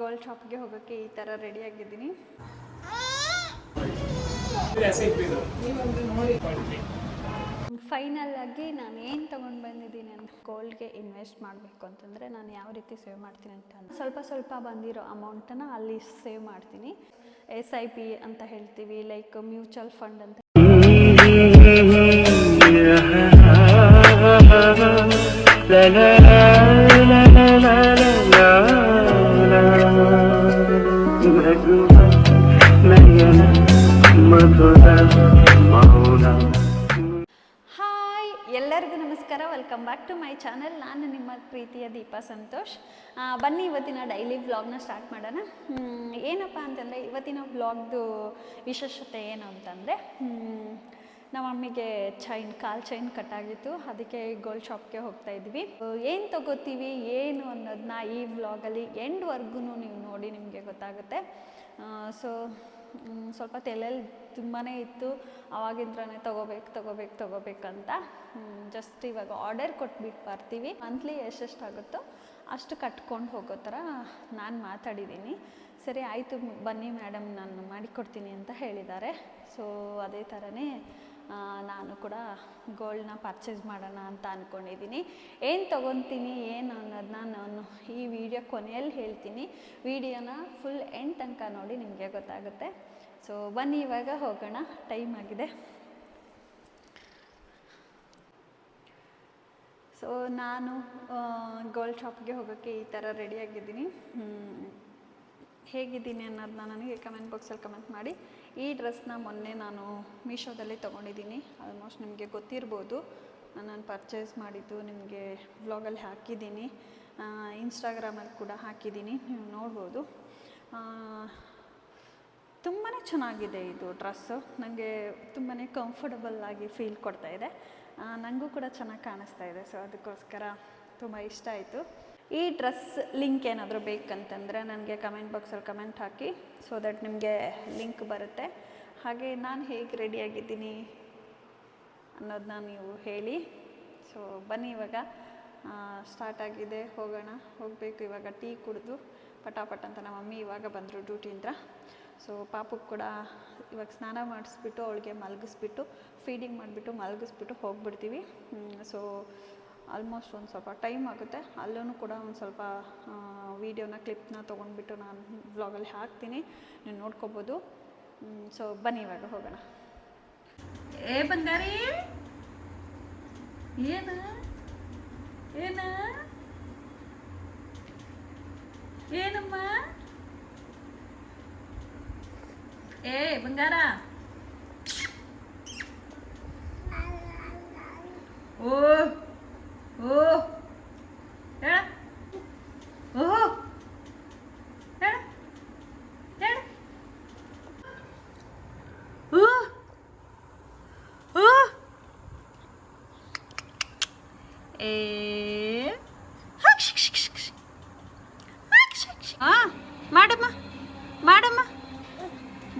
Gold ಶಾಪ್ಗೆ ಹೋಗೋಕ್ಕೆ ಈ ಥರ ರೆಡಿಯಾಗಿದ್ದೀನಿ ಫೈನಲ್ ಆಗಿ ನಾನು ಏನು ತೊಗೊಂಡು ಬಂದಿದ್ದೀನಿ ಅಂತ ಗೋಲ್ಡ್ಗೆ ಇನ್ವೆಸ್ಟ್ ಮಾಡಬೇಕು ಅಂತಂದರೆ ನಾನು ಯಾವ ರೀತಿ ಸೇವ್ ಮಾಡ್ತೀನಿ ಅಂತ ಸ್ವಲ್ಪ ಸ್ವಲ್ಪ ಬಂದಿರೋ ಅಮೌಂಟನ್ನು ಅಲ್ಲಿ ಸೇವ್ ಮಾಡ್ತೀನಿ. ಎಸ್ ಐ ಪಿ ಅಂತ ಹೇಳ್ತೀವಿ ಲೈಕ್ ಮ್ಯೂಚುವಲ್ ಫಂಡ್ ಅಂತ. ಹಾಯ್ ಎಲ್ಲರಿಗೂ ನಮಸ್ಕಾರ. Welcome back to my channel ನಾನು ನಿಮ್ಮ ಪ್ರೀತಿಯ ದೀಪಾ ಸಂತೋಷ್. ಬನ್ನಿ ಇವತ್ತಿನ ಡೈಲಿ ವ್ಲಾಗ್ನ ಸ್ಟಾರ್ಟ್ ಮಾಡೋಣ. ಏನಪ್ಪ ಅಂತಂದರೆ ಇವತ್ತಿನ ವ್ಲಾಗ್ದು ವಿಶೇಷತೆ ಏನು ಅಂತಂದರೆ ನಮ್ಮ ಅಮ್ಮಿಗೆ ಚೈನ್ ಕಾಲ್ ಚೈನ್ ಕಟ್ಟಾಗಿತ್ತು ಅದಕ್ಕೆ ಗೋಲ್ಡ್ ಶಾಪ್ಗೆ ಹೋಗ್ತಾ ಇದ್ವಿ. ಏನು ತಗೋತೀವಿ, ಏನು ಅನ್ನೋದನ್ನ ಈ ವ್ಲಾಗಲ್ಲಿ ಎಂಡ್ವರೆಗೂ ನೀವು ನೋಡಿ ನಿಮಗೆ ಗೊತ್ತಾಗುತ್ತೆ. ಸೊ ಸ್ವಲ್ಪ ತಲೆಯಲ್ಲಿ ತುಂಬಾ ಇತ್ತು. ಅವಾಗಿಂದ್ರೇ ತೊಗೋಬೇಕು ತೊಗೋಬೇಕು ತೊಗೋಬೇಕಂತ ಜಸ್ಟ್ ಇವಾಗ ಆರ್ಡರ್ ಕೊಟ್ಬಿಟ್ಟು ಬರ್ತೀವಿ. ಮಂತ್ಲಿ ಎಷ್ಟೆಷ್ಟಾಗುತ್ತೋ ಅಷ್ಟು ಕಟ್ಕೊಂಡು ಹೋಗೋ ಥರ ನಾನು ಮಾತಾಡಿದ್ದೀನಿ. ಸರಿ, ಆಯಿತು, ಬನ್ನಿ ಮೇಡಮ್ ನಾನು ಮಾಡಿಕೊಡ್ತೀನಿ ಅಂತ ಹೇಳಿದ್ದಾರೆ. ಸೊ ಅದೇ ಥರನೇ ನಾನು ಕೂಡ ಗೋಲ್ಡ್ನ ಪರ್ಚೇಸ್ ಮಾಡೋಣ ಅಂತ ಅಂದ್ಕೊಂಡಿದ್ದೀನಿ ಏನು ತೊಗೊತೀನಿ, ಏನು ಅನ್ನೋದನ್ನ ನಾನು ಈ ವಿಡಿಯೋ ಕೊನೆಯಲ್ಲಿ ಹೇಳ್ತೀನಿ. ವಿಡಿಯೋನ ಫುಲ್ ಎಂಡ್ ತನಕ ನೋಡಿ ನಿಮಗೆ ಗೊತ್ತಾಗುತ್ತೆ. ಸೊ ಬನ್ನಿ, ಇವಾಗ ಹೋಗೋಣ. ಟೈಮ್ ಆಗಿದೆ. ಸೊ ನಾನು ಗೋಲ್ಡ್ ಶಾಪ್ಗೆ ಹೋಗೋಕ್ಕೆ ಈ ಥರ ರೆಡಿಯಾಗಿದ್ದೀನಿ ಹೇಗಿದ್ದೀನಿ ಅನ್ನೋದನ್ನ ನನಗೆ ಕಮೆಂಟ್ ಬಾಕ್ಸಲ್ಲಿ ಕಮೆಂಟ್ ಮಾಡಿ. ಈ ಡ್ರೆಸ್ನ ಮೊನ್ನೆ ನಾನು ಮೀಶೋದಲ್ಲಿ ತೊಗೊಂಡಿದ್ದೀನಿ. ಆಲ್ಮೋಸ್ಟ್ ನಿಮಗೆ ಗೊತ್ತಿರ್ಬೋದು. ನಾನು ಪರ್ಚೇಸ್ ಮಾಡಿದ್ದು ನಿಮಗೆ ವ್ಲಾಗಲ್ಲಿ ಹಾಕಿದ್ದೀನಿ. ಇನ್ಸ್ಟಾಗ್ರಾಮಲ್ಲಿ ಕೂಡ ಹಾಕಿದ್ದೀನಿ. ನೀವು ನೋಡ್ಬೋದು. ತುಂಬಾ ಚೆನ್ನಾಗಿದೆ ಇದು ಡ್ರೆಸ್ಸು ನನಗೆ ತುಂಬಾ ಕಂಫರ್ಟಬಲ್ ಆಗಿ ಫೀಲ್ ಕೊಡ್ತಾ ಇದೆ. ನನಗೂ ಕೂಡ ಚೆನ್ನಾಗಿ ಕಾಣಿಸ್ತಾ ಇದೆ. ಸೊ ಅದಕ್ಕೋಸ್ಕರ ತುಂಬ ಇಷ್ಟ ಆಯಿತು. ಈ ಡ್ರೆಸ್ ಲಿಂಕ್ ಏನಾದರೂ ಬೇಕಂತಂದರೆ ನನಗೆ ಕಮೆಂಟ್ ಬಾಕ್ಸಲ್ಲಿ ಕಮೆಂಟ್ ಹಾಕಿ ಸೊ ದಟ್ ನಿಮಗೆ ಲಿಂಕ್ ಬರುತ್ತೆ. ಹಾಗೆ ನಾನು ಹೇಗೆ ರೆಡಿಯಾಗಿದ್ದೀನಿ ಅನ್ನೋದನ್ನ ನೀವು ಹೇಳಿ. ಸೊ ಬನ್ನಿ ಇವಾಗ. ಸ್ಟಾರ್ಟ್ ಆಗಿದೆ. ಹೋಗೋಣ. ಹೋಗಬೇಕು ಇವಾಗ ಟೀ ಕುಡಿದು. ಪಟಾಪಟ್ ಅಂತ ನಮ್ಮ ಮಮ್ಮಿ ಇವಾಗ ಬಂದರು ಡ್ಯೂಟಿಯಿಂದ ಸೊ ಪಾಪಕ್ಕೆ ಕೂಡ ಇವಾಗ ಸ್ನಾನ ಮಾಡಿಸ್ಬಿಟ್ಟು, ಅವಳಿಗೆ ಮಲಗಿಸ್ಬಿಟ್ಟು ಫೀಡಿಂಗ್ ಮಾಡಿಬಿಟ್ಟು, ಮಲಗಿಸ್ಬಿಟ್ಟು ಹೋಗ್ಬಿಡ್ತೀವಿ. ಸೊ ಆಲ್ಮೋಸ್ಟ್ ಒಂದು ಸ್ವಲ್ಪ ಟೈಮ್ ಆಗುತ್ತೆ. ಅಲ್ಲೂ ಕೂಡ ಒಂದು ಸ್ವಲ್ಪ ವೀಡಿಯೋನ, ಕ್ಲಿಪ್ನ ತೊಗೊಂಡ್ಬಿಟ್ಟು ನಾನು ಬ್ಲಾಗಲ್ಲಿ ಹಾಕ್ತೀನಿ. ನೀವು ನೋಡ್ಕೋಬೋದು. ಸೊ ಬನ್ನಿ ಇವಾಗ ಹೋಗೋಣ. ಏ ಬಂಗಾರಿ! ಏನು? ಏನು? ಏನಮ್ಮ? ಏ ಬಂಗಾರ! ಓ! ಓ ಹೇಳ. ಓಹೋ. ಹೇಳ. ಹೇಳ. ಓ ಆ ಮಾಡಮ್ಮ. ಮಾಡಮ್ಮ.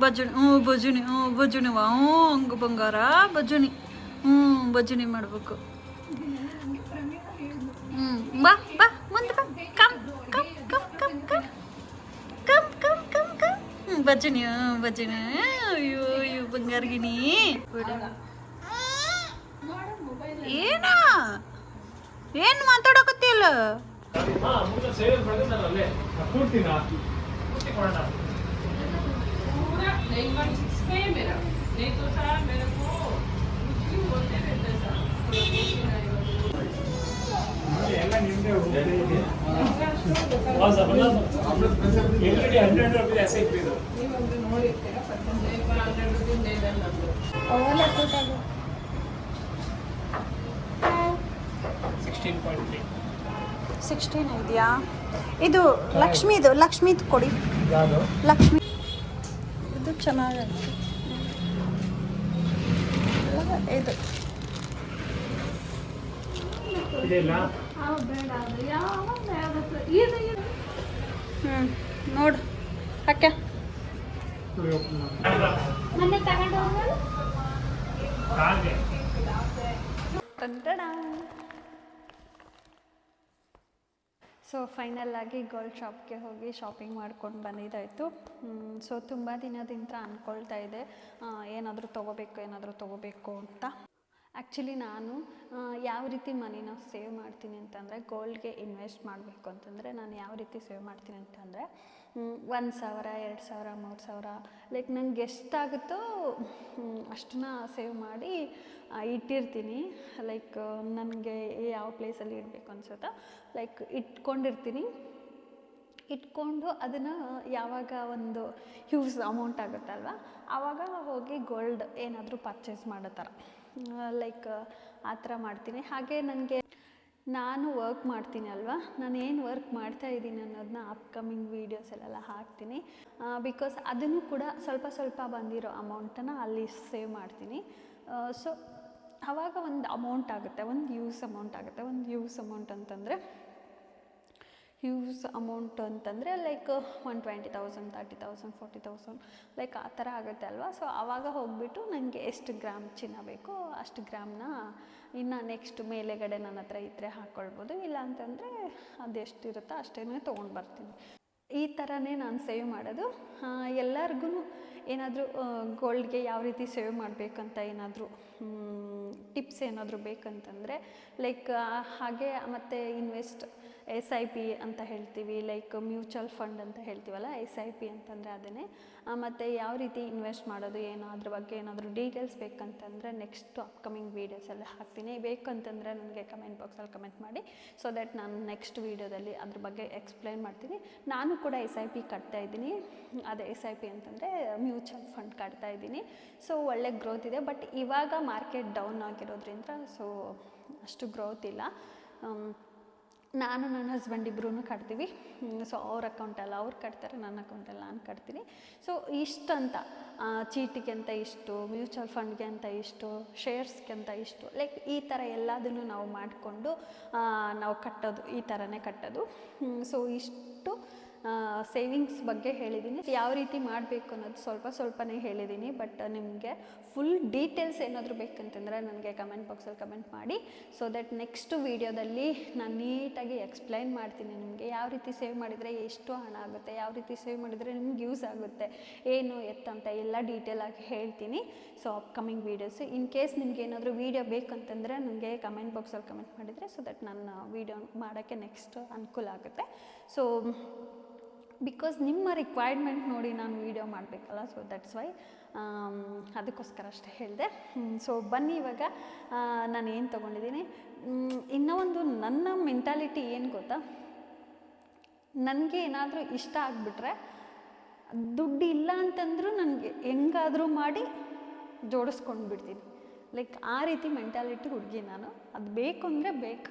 ಬಜುಣಿ ಹ್ಞೂ ಬಜುಣಿ ಹ್ಞೂ ವಾ ಹ್ಞೂ ಹಂಗ ಬಂಗಾರ ಬಜುಣಿ ಹ್ಞೂ ಬಜುಣಿ ಮಾಡಬೇಕು. Mbah, bah, mantep mbah. Kam, kam, kam, kam, kam. Kam, kam, kam, kam. Hmm, bajunya, nih, ah, you you bengar gini. Udah. ಏನ ಏನ್ ಮಾತಾಡಕತ್ತಿಲ್ಲ नहीं तो सारा मेरे को बोलते रहते सर ಸಿಕ್ಸ್ಟೀನ್ ಇದೆಯಾ? ಇದು ಲಕ್ಷ್ಮಿದು ಲಕ್ಷ್ಮೀದು ಕೊಡಿ. ಲಕ್ಷ್ಮೀ ಲಕ್ಷ್ಮಿ ಇದು ಚೆನ್ನಾಗೈತೆ. ಇದು ಇದೆಲ್ಲ ಹ್ಞೂ ನೋಡು. ಅಕ್ಕ ಸೊ ಫೈನಲ್ ಆಗಿ ಗೋಲ್ಡ್ ಶಾಪ್ಗೆ ಹೋಗಿ ಶಾಪಿಂಗ್ ಮಾಡ್ಕೊಂಡು ಬಂದಿದ್ದಾಯಿತು. ಸೊ ತುಂಬ ದಿನದಿಂದ ಅಂದ್ಕೊಳ್ತಾ ಇದೆ. ಏನಾದರೂ ತೊಗೋಬೇಕು ಏನಾದರೂ ತೊಗೋಬೇಕು ಅಂತ. ಆ್ಯಕ್ಚುಲಿ ನಾನು ಯಾವ ರೀತಿ ಮನಿನ ಸೇವ್ ಮಾಡ್ತೀನಿ ಅಂತಂದರೆ ಗೋಲ್ಡ್ಗೆ ಇನ್ವೆಸ್ಟ್ ಮಾಡಬೇಕು ಅಂತಂದರೆ, ನಾನು ಯಾವ ರೀತಿ ಸೇವ್ ಮಾಡ್ತೀನಿ ಅಂತಂದರೆ ಒಂದು ಸಾವಿರ, ಎರಡು ಸಾವಿರ, ಮೂರು ಸಾವಿರ ಲೈಕ್ ನಂಗೆ ಎಷ್ಟಾಗುತ್ತೋ ಅಷ್ಟನ್ನ ಸೇವ್ ಮಾಡಿ ಇಟ್ಟಿರ್ತೀನಿ. ಲೈಕ್ ನನಗೆ ಯಾವ ಪ್ಲೇಸಲ್ಲಿ ಇಡಬೇಕು ಅನ್ಸುತ್ತೋ ಲೈಕ್ ಇಟ್ಕೊಂಡಿರ್ತೀನಿ. ಇಟ್ಕೊಂಡು ಅದನ್ನು ಯಾವಾಗ ಒಂದು ಹ್ಯೂಸ್ ಅಮೌಂಟ್ ಆಗುತ್ತಲ್ವ ಆವಾಗ ಹೋಗಿ ಗೋಲ್ಡ್ ಏನಾದರೂ ಪರ್ಚೇಸ್ ಮಾಡೋ ಥರ ಲೈಕ್ ಆ ಥರ ಮಾಡ್ತೀನಿ. ಹಾಗೆ ನನಗೆ ನಾನು ವರ್ಕ್ ಮಾಡ್ತೀನಿ ಅಲ್ವಾ? ನಾನು ಏನು ವರ್ಕ್ ಮಾಡ್ತಾ ಇದ್ದೀನಿ ಅನ್ನೋದನ್ನ ಅಪ್ಕಮಿಂಗ್ ವೀಡಿಯೋಸಲ್ಲೆಲ್ಲ ಹಾಕ್ತೀನಿ. ಬಿಕಾಸ್ ಅದನ್ನು ಕೂಡ ಸ್ವಲ್ಪ ಸ್ವಲ್ಪ ಬಂದಿರೋ ಅಮೌಂಟನ್ನು ಅಲ್ಲಿ ಸೇವ್ ಮಾಡ್ತೀನಿ. ಸೊ ಆವಾಗ ಒಂದು ಅಮೌಂಟ್ ಆಗುತ್ತೆ, ಒಂದು ಯೂಸ್ ಅಮೌಂಟ್ ಆಗುತ್ತೆ. ಒಂದು ಯೂಸ್ ಅಮೌಂಟ್ ಅಂತಂದರೆ ಹ್ಯೂಸ್ ಅಮೌಂಟ್ ಅಂತಂದರೆ like one twenty thousand, thirty thousand, forty thousand, like ಆ ಥರ ಆಗುತ್ತೆ ಅಲ್ವಾ? ಸೊ ಆವಾಗ ಹೋಗಿಬಿಟ್ಟು ನನಗೆ ಎಷ್ಟು ಗ್ರಾಮ್ ಚಿನ್ನ ಬೇಕೋ ಅಷ್ಟು ಗ್ರಾಮ್ನ ಇನ್ನು ನೆಕ್ಸ್ಟ್ ಮೇಲೆಗಡೆ ನನ್ನ ಹತ್ರ ಇದ್ದರೆ ಹಾಕ್ಕೊಳ್ಬೋದು ಇಲ್ಲ ಅಂತಂದರೆ ಅದೆಷ್ಟಿರುತ್ತೋ ಅಷ್ಟೇ ತೊಗೊಂಡು ಬರ್ತೀನಿ. ಈ ಥರನೇ ನಾನು ಸೇವ್ ಮಾಡೋದು. ಎಲ್ಲರಿಗೂ ಏನಾದರೂ ಗೋಲ್ಡ್ಗೆ ಯಾವ ರೀತಿ ಸೇವ್ ಮಾಡಬೇಕಂತ ಏನಾದರೂ ಟಿಪ್ಸ್ ಏನಾದರೂ ಬೇಕಂತಂದರೆ, ಲೈಕ್ ಹಾಗೆ ಮತ್ತು ಇನ್ವೆಸ್ಟ್ ಎಸ್ ಐ ಪಿ ಅಂತ ಹೇಳ್ತೀವಿ ಲೈಕ್ ಮ್ಯೂಚುವಲ್ ಫಂಡ್ ಅಂತ ಹೇಳ್ತೀವಲ್ಲ, ಎಸ್ ಐ ಪಿ ಅಂತಂದರೆ ಅದನ್ನೇ. ಮತ್ತು ಯಾವ ರೀತಿ ಇನ್ವೆಸ್ಟ್ ಮಾಡೋದು, ಏನು ಅದ್ರ ಬಗ್ಗೆ ಏನಾದರೂ ಡೀಟೇಲ್ಸ್ ಬೇಕಂತಂದರೆ ನೆಕ್ಸ್ಟ್ ಅಪ್ಕಮಿಂಗ್ ವೀಡಿಯೋಸಲ್ಲಿ ಹಾಕ್ತೀನಿ. ಬೇಕಂತಂದರೆ ನನಗೆ ಕಮೆಂಟ್ ಬಾಕ್ಸಲ್ಲಿ ಕಮೆಂಟ್ ಮಾಡಿ ಸೊ ದ್ಯಾಟ್ ನಾನು ನೆಕ್ಸ್ಟ್ ವೀಡಿಯೋದಲ್ಲಿ ಅದ್ರ ಬಗ್ಗೆ ಎಕ್ಸ್ಪ್ಲೈನ್ ಮಾಡ್ತೀನಿ. ನಾನು ಕೂಡ ಎಸ್ ಐ ಪಿ ಕಟ್ತಾ ಇದ್ದೀನಿ. ಅದೇ ಎಸ್ ಐ ಪಿ ಅಂತಂದರೆ ಮ್ಯೂಚುವಲ್ ಫಂಡ್ ಕಟ್ತಾ ಇದ್ದೀನಿ. ಸೊ ಒಳ್ಳೆ ಗ್ರೋತ್ ಇದೆ. ಬಟ್ ಇವಾಗ ಮಾರ್ಕೆಟ್ ಡೌನ್ ಆಗಿರೋದ್ರಿಂದ ಸೊ ಅಷ್ಟು ಗ್ರೋತ್ ಇಲ್ಲ. ನಾನು ನನ್ನ ಹಸ್ಬೆಂಡ್ ಇಬ್ಬರೂ ಕಟ್ತೀವಿ. ಸೊ ಅವ್ರ ಅಕೌಂಟಲ್ಲ ಅವ್ರು ಕಟ್ತಾರೆ, ನನ್ನ ಅಕೌಂಟಲ್ಲ ನಾನು ಕಟ್ತೀನಿ. ಸೊ ಇಷ್ಟಂತ ಚೀಟಿಗೆ ಅಂತ ಇಷ್ಟು ಮ್ಯೂಚುವಲ್ ಫಂಡ್ಗೆ ಅಂತ ಇಷ್ಟು ಶೇರ್ಸ್ಗೆ ಅಂತ ಇಷ್ಟು ಲೈಕ್ ಈ ಥರ ಎಲ್ಲದನ್ನು ನಾವು ಮಾಡಿಕೊಂಡು ನಾವು ಕಟ್ಟೋದು, ಈ ಥರನೇ ಕಟ್ಟೋದು. ಸೊ ಇಷ್ಟು ಸೇವಿಂಗ್ಸ್ ಬಗ್ಗೆ ಹೇಳಿದ್ದೀನಿ. ಯಾವ ರೀತಿ ಮಾಡಬೇಕು ಅನ್ನೋದು ಸ್ವಲ್ಪ ಸ್ವಲ್ಪನೇ ಹೇಳಿದ್ದೀನಿ. ಬಟ್ ನಿಮಗೆ ಫುಲ್ ಡೀಟೇಲ್ಸ್ ಏನಾದರೂ ಬೇಕಂತಂದರೆ ನನಗೆ ಕಮೆಂಟ್ ಬಾಕ್ಸಲ್ಲಿ ಕಮೆಂಟ್ ಮಾಡಿ. ಸೊ ದಟ್ ನೆಕ್ಸ್ಟ್ ವೀಡಿಯೋದಲ್ಲಿ ನಾನು ನೀಟಾಗಿ ಎಕ್ಸ್ಪ್ಲೈನ್ ಮಾಡ್ತೀನಿ ನಿಮಗೆ ಯಾವ ರೀತಿ ಸೇವ್ ಮಾಡಿದರೆ ಎಷ್ಟು ಹಣ ಆಗುತ್ತೆ, ಯಾವ ರೀತಿ ಸೇವ್ ಮಾಡಿದರೆ ನಿಮ್ಗೆ ಯೂಸ್ ಆಗುತ್ತೆ, ಏನು ಎತ್ತಂತ ಎಲ್ಲ ಡೀಟೇಲ್ ಆಗಿ ಹೇಳ್ತೀನಿ. So upcoming videos in case ನಿಮ್ಗೆ ಏನಾದರೂ ವೀಡಿಯೋ ಬೇಕಂತಂದರೆ ನನಗೆ ಕಮೆಂಟ್ ಬಾಕ್ಸಲ್ಲಿ ಕಮೆಂಟ್ ಮಾಡಿದರೆ ಸೊ ದಟ್ ನಾನು ವೀಡಿಯೋ ಮಾಡೋಕ್ಕೆ ನೆಕ್ಸ್ಟ್ ಅನುಕೂಲ ಆಗುತ್ತೆ. ಸೊ ಬಿಕಾಸ್ ನಿಮ್ಮ ರಿಕ್ವೈರ್ಮೆಂಟ್ ನೋಡಿ ನಾನು ವೀಡಿಯೋ ಮಾಡಬೇಕಲ್ಲ ಸೊ ದಟ್ಸ್ ವೈ ಅದಕ್ಕೋಸ್ಕರ ಅಷ್ಟೇ ಹೇಳಿದೆ. ಸೊ ಬನ್ನಿ ಇವಾಗ. ನಾನು ಏನು ತೊಗೊಂಡಿದ್ದೀನಿ? ಇನ್ನೂ ಒಂದು ನನ್ನ ಮೆಂಟಾಲಿಟಿ ಏನು ಗೊತ್ತಾ? ನನಗೆ ಏನಾದರೂ ಇಷ್ಟ ಆಗಿಬಿಟ್ರೆ ದುಡ್ಡು ಇಲ್ಲ ಅಂತಂದರೂ ನನಗೆ ಹೆಂಗಾದರೂ ಮಾಡಿ ಜೋಡಿಸ್ಕೊಂಡು ಬಿಡ್ತೀನಿ ಲೈಕ್ ಆ ರೀತಿ ಮೆಂಟಾಲಿಟಿ ಹುಡುಗಿ ನಾನು. ಅದು ಬೇಕು ಅಂದರೆ ಬೇಕು.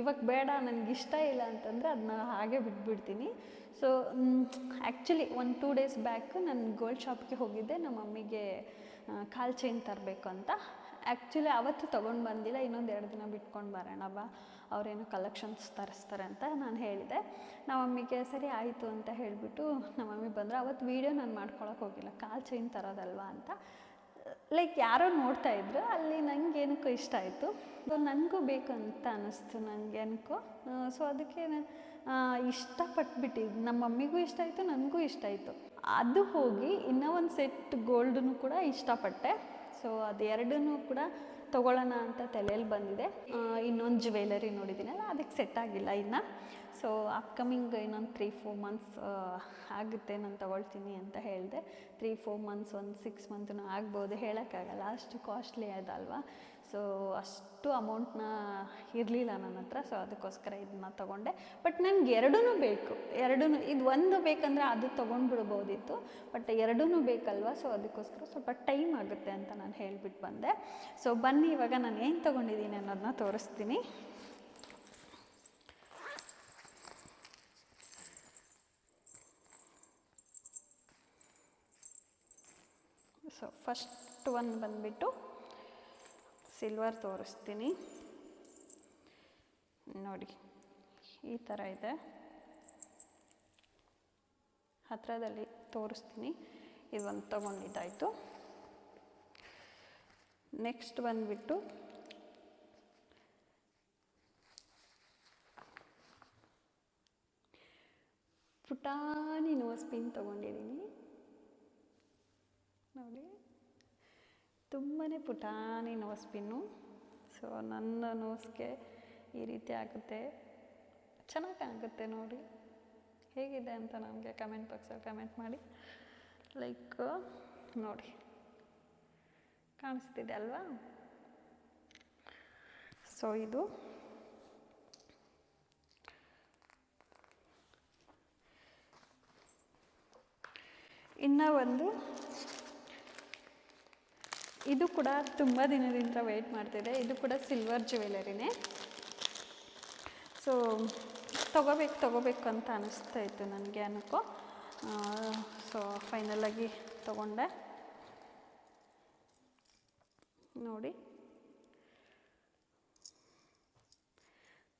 ಇವಾಗ ಬೇಡ, ನನಗೆ ಇಷ್ಟ ಇಲ್ಲ ಅಂತಂದರೆ ಅದನ್ನ ಹಾಗೆ ಬಿಟ್ಬಿಡ್ತೀನಿ. ಸೊ ಆ್ಯಕ್ಚುಲಿ ಒಂದು ಟೂ ಡೇಸ್ ಬ್ಯಾಕ್ ನಾನು ಗೋಲ್ಡ್ ಶಾಪ್ಗೆ ಹೋಗಿದ್ದೆ, ನಮ್ಮ ಮಮ್ಮಿಗೆ ಕಾಲ್ ಚೈನ್ ತರಬೇಕು ಅಂತ. ಆ್ಯಕ್ಚುಲಿ ಅವತ್ತು ತೊಗೊಂಡು ಬಂದಿಲ್ಲ, ಇನ್ನೊಂದು ಎರಡು ದಿನ ಬಿಟ್ಕೊಂಡು ಬರೋಣ ಬಾ, ಅವರೇನು ಕಲೆಕ್ಷನ್ಸ್ ತರಿಸ್ತಾರೆ ಅಂತ ನಾನು ಹೇಳಿದೆ. ನಮ್ಮ ಮಮ್ಮಿಗೆ ಸರಿ ಆಯಿತು ಅಂತ ಹೇಳಿಬಿಟ್ಟು, ನಮ್ಮ ಮಮ್ಮಿ ಬಂದರು. ಅವತ್ತು ವೀಡಿಯೋ ನಾನು ಮಾಡ್ಕೊಳಕ್ಕೆ ಹೋಗಿಲ್ಲ, ಕಾಲು ಚೈನ್ ತರೋದಲ್ವಾ ಅಂತ. ಲೈಕ್ ಯಾರೋ ನೋಡ್ತಾ ಇದ್ರು, ಅಲ್ಲಿ ನನಗೆ ಏನಕ್ಕೋ ಇಷ್ಟ ಆಯಿತು. ಸೊ ನನಗೂ ಬೇಕು ಅಂತ ಅನ್ನಿಸ್ತು ನನಗೆ ಅನ್ಕೋ. ಸೊ ಅದಕ್ಕೆ ಇಷ್ಟಪಟ್ಬಿಟ್ಟಿದ್ದು ನಮ್ಮ ಮಮ್ಮಿಗೂ ಇಷ್ಟ ಆಯಿತು, ನನಗೂ ಇಷ್ಟ ಆಯಿತು. ಅದು ಹೋಗಿ ಇನ್ನೂ ಒಂದು ಸೆಟ್ ಗೋಲ್ಡನ್ನು ಕೂಡ ಇಷ್ಟಪಟ್ಟೆ. ಸೊ ಅದೆರಡೂ ಕೂಡ ತೊಗೊಳ್ಳೋಣ ಅಂತ ತಲೆಯಲ್ಲಿ ಬಂದಿದೆ. ಇನ್ನೊಂದು ಜ್ಯುವೆಲರಿ ನೋಡಿದ್ದೀನಲ್ಲ, ಅದಕ್ಕೆ ಸೆಟ್ ಆಗಿಲ್ಲ ಇನ್ನು. ಸೊ ಅಪ್ಕಮಿಂಗ್ ಇನ್ನೊಂದು ತ್ರೀ ಫೋರ್ ಮಂತ್ಸ್ ಆಗುತ್ತೆ, ನಾನು ತೊಗೊಳ್ತೀನಿ ಅಂತ ಹೇಳಿದೆ. ತ್ರೀ ಫೋರ್ ಮಂತ್ಸ್ ಒಂದು ಸಿಕ್ಸ್ ಮಂತ್ನೂ ಆಗ್ಬೋದು, ಹೇಳೋಕ್ಕಾಗಲ್ಲ. ಅಷ್ಟು ಕಾಸ್ಟ್ಲಿ ಅದಲ್ವಾ? ಸೊ ಅಷ್ಟು ಅಮೌಂಟ್ನ ಇರಲಿಲ್ಲ ನನ್ನ ಹತ್ರ. ಸೊ ಅದಕ್ಕೋಸ್ಕರ ಇದನ್ನ ತೊಗೊಂಡೆ. ಬಟ್ ನನಗೆ ಎರಡೂ ಬೇಕು. ಎರಡೂ ಇದು ಒಂದು ಬೇಕಂದರೆ ಅದು ತೊಗೊಂಡ್ಬಿಡ್ಬೋದಿತ್ತು. ಬಟ್ ಎರಡೂ ಬೇಕಲ್ವಾ? ಸೊ ಅದಕ್ಕೋಸ್ಕರ ಸ್ವಲ್ಪ ಟೈಮ್ ಆಗುತ್ತೆ ಅಂತ ನಾನು ಹೇಳಿಬಿಟ್ಟು ಬಂದೆ. ಸೊ ಬನ್ನಿ, ಇವಾಗ ನಾನು ಏನು ತೊಗೊಂಡಿದ್ದೀನಿ ಅನ್ನೋದನ್ನ ತೋರಿಸ್ತೀನಿ. ಸೊ ಫಸ್ಟ್ ಒಂದು ಬಂದುಬಿಟ್ಟು ಸಿಲ್ವರ್ ತೋರಿಸ್ತೀನಿ. ನೋಡಿ, ಈ ಥರ ಇದೆ. ಹತ್ತಿರದಲ್ಲಿ ತೋರಿಸ್ತೀನಿ. ಇದೊಂದು ತೊಗೊಂಡಿದ್ದಾಯಿತು. ನೆಕ್ಸ್ಟ್ ಬಂದುಬಿಟ್ಟು ಪುಟಾಣಿ ನೋಸ್ ಪಿನ್ ತೊಗೊಂಡಿದ್ದೀನಿ. ನೋಡಿ. ತುಂಬಾ ಪುಟಾಣಿ ನೋಸ್ ಪಿನ್ನು ಸೊ ನನ್ನ ನೋಸ್ಗೆ ಈ ರೀತಿ ಆಗುತ್ತೆ. ಚೆನ್ನಾಗಿ ಆಗುತ್ತೆ ನೋಡಿ. ಹೇಗಿದೆ ಅಂತ ನಮಗೆ ಕಮೆಂಟ್ ಬಾಕ್ಸಲ್ಲಿ ಕಮೆಂಟ್ ಮಾಡಿ. ಲೈಕ್ ನೋಡಿ. ಕಾಣಿಸ್ತಿದೆ ಅಲ್ವಾ? ಸೊ ಇದು. ಇನ್ನು ಒಂದು ಇದು ಕೂಡ ತುಂಬ ದಿನದಿಂದ ವೆಯ್ಟ್ ಮಾಡ್ತಿದೆ. ಇದು ಕೂಡ ಸಿಲ್ವರ್ ಜ್ಯುವೆಲರಿನೇ ಸೊ ತಗೋಬೇಕು ತಗೋಬೇಕು ಅಂತ ಅನಿಸ್ತಾ ಇತ್ತು ನನಗೆ ಅನ್ಕೋ. ಸೊ ಫೈನಲಾಗಿ ತಗೊಂಡೆ. ನೋಡಿ.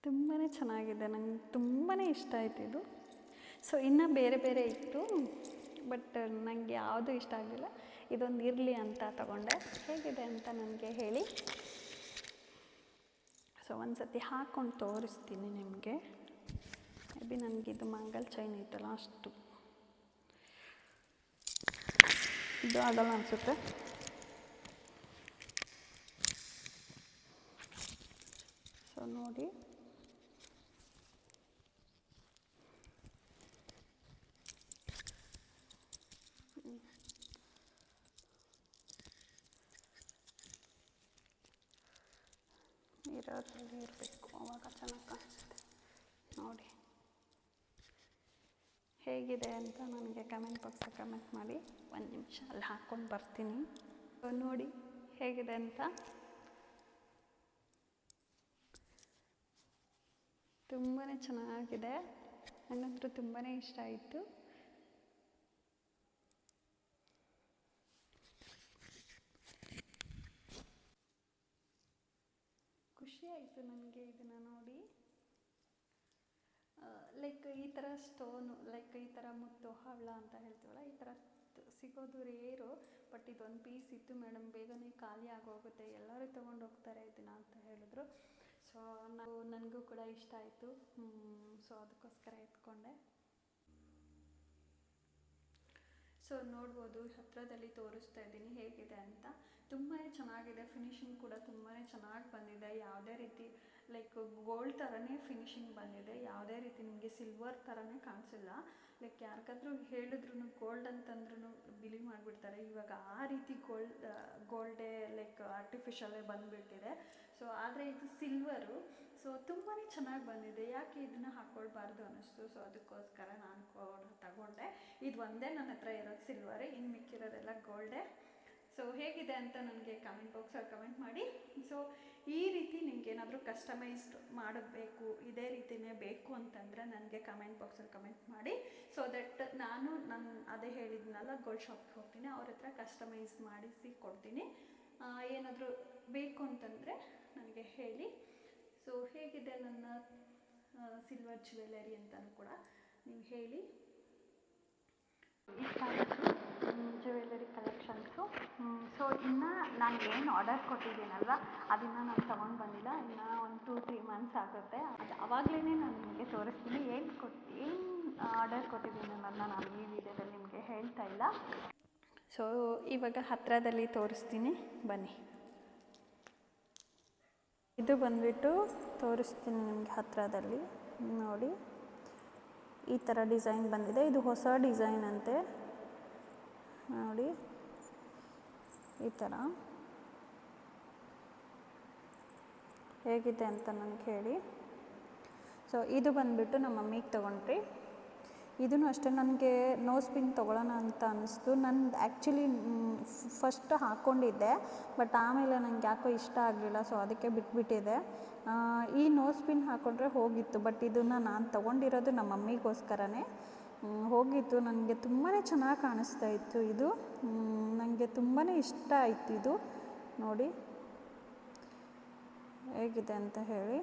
ತುಂಬಾ ಚೆನ್ನಾಗಿದೆ, ನಂಗೆ ತುಂಬಾ ಇಷ್ಟ ಆಯ್ತು ಇದು. ಸೊ ಇನ್ನೂ ಬೇರೆ ಬೇರೆ ಇತ್ತು ಬಟ್ ನನಗೆ ಯಾವುದೂ ಇಷ್ಟ ಆಗಲಿಲ್ಲ. ಇದೊಂದು ಇರಲಿ ಅಂತ ತಗೊಂಡೆ. ಹೇಗಿದೆ ಅಂತ ನನಗೆ ಹೇಳಿ. ಸೊ ಒಂದು ಸತಿ ಹಾಕ್ಕೊಂಡು ತೋರಿಸ್ತೀನಿ ನಿಮಗೆ. ಮೇ ಬಿ ನನಗಿದು ಮಂಗಲ್ ಚೈನ್ ಐತಲ್ಲ ಅಷ್ಟು. ಇದು ಆಗಲ್ಲ ಅನಿಸುತ್ತೆ. ಸೊ ನೋಡಿ. ನೀರಲ್ಲಿ ಇರಬೇಕು ಅವಾಗ ಚೆನ್ನಾಗಿ ಕಾಣಿಸುತ್ತೆ ನೋಡಿ ಹೇಗಿದೆ ಅಂತ ನನಗೆ ಕಮೆಂಟ್ ಬಾಕ್ಸಲ್ಲಿ ಕಮೆಂಟ್ ಮಾಡಿ. ಒಂದು ನಿಮಿಷ ಅಲ್ಲಿ ಹಾಕ್ಕೊಂಡು ಬರ್ತೀನಿ. ನೋಡಿ ಹೇಗಿದೆ ಅಂತ. ತುಂಬಾ ಚೆನ್ನಾಗಿದೆ. ನನಗಂತೂ ತುಂಬಾ ಇಷ್ಟ ಆಯಿತು. ಆಯಿತು ನನಗೆ ಇದನ್ನು ನೋಡಿ. ಲೈಕ್ ಈ ಥರ ಸ್ಟೋನು ಲೈಕ್ ಈ ಥರ ಮುತ್ತು, ಹವಳ ಅಂತ ಹೇಳ್ತೀವಲ್ಲ, ಈ ಥರ ಸಿಗೋದು ರೇರು ಬಟ್ ಇದೊಂದು ಪೀಸ್ ಇತ್ತು ಮೇಡಮ್ ಬೇಗನೆ ಖಾಲಿ ಆಗೋಗುತ್ತೆ, ಎಲ್ಲರೂ ತೊಗೊಂಡು ಹೋಗ್ತಾರೆ ಇದನ್ನ ಅಂತ ಹೇಳಿದ್ರು. ಸೊ ನಾವು, ನನಗೂ ಕೂಡ ಇಷ್ಟ ಆಯಿತು. ಸೊ ಅದಕ್ಕೋಸ್ಕರ ಎತ್ಕೊಂಡೆ. ಸೊ ನೋಡ್ಬೋದು, ಹತ್ರದಲ್ಲಿ ತೋರಿಸ್ತಾ ಇದ್ದೀನಿ ಹೇಗಿದೆ ಅಂತ. ತುಂಬಾ ಚೆನ್ನಾಗಿದೆ. ಫಿನಿಶಿಂಗ್ ಕೂಡ ತುಂಬಾ ಚೆನ್ನಾಗಿ ಬಂದಿದೆ. ಯಾವುದೇ ರೀತಿ ಲೈಕ್ ಗೋಲ್ಡ್ ಥರನೇ ಫಿನಿಶಿಂಗ್ ಬಂದಿದೆ. ಯಾವುದೇ ರೀತಿ ನಿಮಗೆ ಸಿಲ್ವರ್ ಥರನೇ ಕಾಣಿಸಿಲ್ಲ. ಲೈಕ್ ಯಾರಿಗಾದ್ರೂ ಹೇಳಿದ್ರು ಗೋಲ್ಡ್ ಅಂತಂದ್ರೂ ಬಿಲೀವ್ ಮಾಡಿಬಿಡ್ತಾರೆ. ಇವಾಗ ಆ ರೀತಿ ಗೋಲ್ಡ್ ಗೋಲ್ಡೇ ಲೈಕ್ ಆರ್ಟಿಫಿಷಲೇ ಬಂದುಬಿಟ್ಟಿದೆ. ಸೊ ಆದರೆ ಇದು ಸಿಲ್ವರು ಸೊ ತುಂಬಾ ಚೆನ್ನಾಗಿ ಬಂದಿದೆ. ಯಾಕೆ ಇದನ್ನು ಹಾಕ್ಕೊಳ್ಬಾರ್ದು ಅನ್ನಿಸ್ತು. ಸೊ ಅದಕ್ಕೋಸ್ಕರ ನಾನು ತಗೊಂಡೆ. ಇದು ಒಂದೇ ನನ್ನ ಹತ್ರ ಇರೋದು ಸಿಲ್ವರೇ ಇನ್ನು ಮಿಕ್ಕಿರೋದೆಲ್ಲ ಗೋಲ್ಡೇ ಸೊ ಹೇಗಿದೆ ಅಂತ ನನಗೆ ಕಮೆಂಟ್ ಬಾಕ್ಸಲ್ಲಿ ಕಮೆಂಟ್ ಮಾಡಿ. ಸೊ ಈ ರೀತಿ ನಿಮ್ಗೆ ಏನಾದರೂ ಕಸ್ಟಮೈಸ್ಡ್ ಮಾಡಬೇಕು, ಇದೇ ರೀತಿನೇ ಬೇಕು ಅಂತಂದರೆ ನನಗೆ ಕಮೆಂಟ್ ಬಾಕ್ಸಲ್ಲಿ ಕಮೆಂಟ್ ಮಾಡಿ. ಸೊ ದಟ್ ನಾನು ನನ್ನ ಅದೇ ಹೇಳಿದ್ನಲ್ಲ ಗೋಲ್ಡ್ ಶಾಪ್ಗೆ ಹೋಗ್ತೀನಿ, ಅವ್ರ ಹತ್ರ ಕಸ್ಟಮೈಸ್ ಮಾಡಿಸಿ ಕೊಡ್ತೀನಿ. ಏನಾದರೂ ಬೇಕು ಅಂತಂದರೆ ನನಗೆ ಹೇಳಿ. ಸೊ ಹೇಗಿದೆ ನನ್ನ ಸಿಲ್ವರ್ ಜ್ಯುವೆಲರಿ ಅಂತಲೂ ಕೂಡ ನೀವು ಹೇಳಿ. ಜ್ಯುವೆಲರಿ ಕಲೆಕ್ಷನ್ಸು ಸೊ ಇನ್ನು ನಾನು ಏನು ಆರ್ಡರ್ ಕೊಟ್ಟಿದ್ದೀನಲ್ವ, ಅದನ್ನು ನಾನು ತೊಗೊಂಡು ಬಂದಿಲ್ಲ. ಇನ್ನು ಒಂದು ಟೂ ತ್ರೀ ಮಂತ್ಸ್ ಆಗುತ್ತೆ. ಅದು ಆವಾಗಲೇ ನಾನು ನಿಮಗೆ ತೋರಿಸ್ತೀನಿ. ಏನು ಕೊಟ್ಟು ಏನು ಆರ್ಡರ್ ಕೊಟ್ಟಿದ್ದೀನಿ ಅನ್ನೋದನ್ನ ನಾನು ಈ ವಿಡಿಯೋದಲ್ಲಿ ನಿಮಗೆ ಹೇಳ್ತಾ ಇಲ್ಲ. ಸೊ ಇವಾಗ ಹತ್ತಿರದಲ್ಲಿ ತೋರಿಸ್ತೀನಿ. ಬನ್ನಿ. ಇದು ಬಂದ್ಬಿಟ್ಟು ತೋರಿಸ್ತೀನಿ ನಿಮಗೆ ಹತ್ತಿರದಲ್ಲಿ ನೋಡಿ. ಈ ಥರ ಡಿಸೈನ್ ಬಂದಿದೆ. ಇದು ಹೊಸ ಡಿಸೈನ್ ಅಂತೆ. ನೋಡಿ. ಈ ಥರ. ಹೇಗಿದೆ ಅಂತ ನನಗೆ ಹೇಳಿ. ಸೊ ಇದು ಬಂದುಬಿಟ್ಟು ನಮ್ಮ ಮಮ್ಮಿಗೆ ತೊಗೊಂಡ್ರಿ. ಇದನ್ನು ಅಷ್ಟೇ ನನಗೆ ನೋಸ್ ಪಿನ್ ತೊಗೊಳ್ಳೋಣ ಅಂತ ಅನ್ನಿಸ್ತು. ನಂದು ಆ್ಯಕ್ಚುಲಿ ಫಸ್ಟ್ ಹಾಕ್ಕೊಂಡಿದ್ದೆ ಬಟ್ ಆಮೇಲೆ ನನಗೆ ಯಾಕೋ ಇಷ್ಟ ಆಗಲಿಲ್ಲ ಸೊ ಅದಕ್ಕೆ ಬಿಟ್ಬಿಟ್ಟಿದೆ. ಈ ನೋಸ್ ಪಿನ್ ಹಾಕ್ಕೊಂಡ್ರೆ ಹೋಗಿತ್ತು ಬಟ್ ಇದನ್ನು ನಾನು ತೊಗೊಂಡಿರೋದು ನಮ್ಮ ಮಮ್ಮಿಗೋಸ್ಕರನೇ. ಹೋಗಿತ್ತು, ನನಗೆ ತುಂಬಾ ಚೆನ್ನಾಗಿ ಕಾಣಿಸ್ತಾ ಇತ್ತು ಇದು. ನನಗೆ ತುಂಬಾ ಇಷ್ಟ ಆಯಿತು ಇದು. ನೋಡಿ, ಹೇಗಿದೆ ಅಂತ ಹೇಳಿ.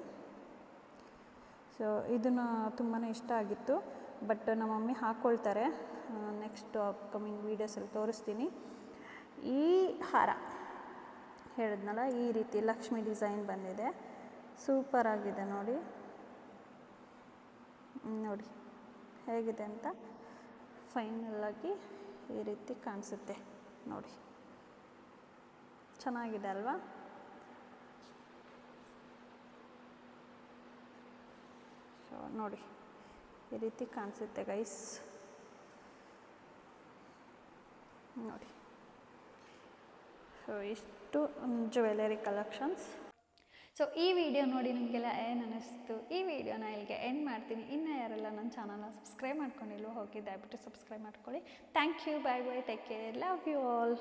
ಸೊ ಇದನ್ನು ತುಂಬಾ ಇಷ್ಟ ಆಗಿತ್ತು. ಬಟ್ ನಮ್ಮ ಮಮ್ಮಿ ಹಾಕ್ಕೊಳ್ತಾರೆ. ನೆಕ್ಸ್ಟ್ ಅಪ್ಕಮಿಂಗ್ ವೀಡಿಯೋಸಲ್ಲಿ ತೋರಿಸ್ತೀನಿ. ಈ ಹಾರ ಹೇಳಿದ್ನಲ್ಲ, ಈ ರೀತಿ ಲಕ್ಷ್ಮಿ ಡಿಸೈನ್ ಬಂದಿದೆ. ಸೂಪರ್ ಆಗಿದೆ ನೋಡಿ. ನೋಡಿ, ಹೇಗಿದೆ ಅಂತ ಫೈನಲ್ಲಾಗಿ ಈ ರೀತಿ ಕಾಣಿಸುತ್ತೆ ನೋಡಿ. ಚೆನ್ನಾಗಿದೆ ಅಲ್ವಾ? ಸೊ ನೋಡಿ. ಈ ರೀತಿ ಕಾಣಿಸುತ್ತೆ ಗೈಸ್ ನೋಡಿ. ಸೊ ಇಷ್ಟು ಜ್ಯುವೆಲರಿ ಕಲೆಕ್ಷನ್ಸ್ ಸೊ ಈ ವಿಡಿಯೋ ನೋಡಿ ನಿಮಗೆಲ್ಲ ಏನು ಅನ್ನಿಸ್ತು ಈ ವಿಡಿಯೋನ ಇಲ್ಲಿಗೆ ಎಂಡ್ ಮಾಡ್ತೀನಿ. ಇನ್ನು ಯಾರೆಲ್ಲ ನನ್ನ ಚಾನಲ್ನ ಸಬ್ಸ್ಕ್ರೈಬ್ ಮಾಡ್ಕೊಂಡಿಲ್ವೋ ಹೋಗಿ ದಯವಿಟ್ಟು ಸಬ್ಸ್ಕ್ರೈಬ್ ಮಾಡ್ಕೊಳ್ಳಿ. Thank you bye bye take care love you all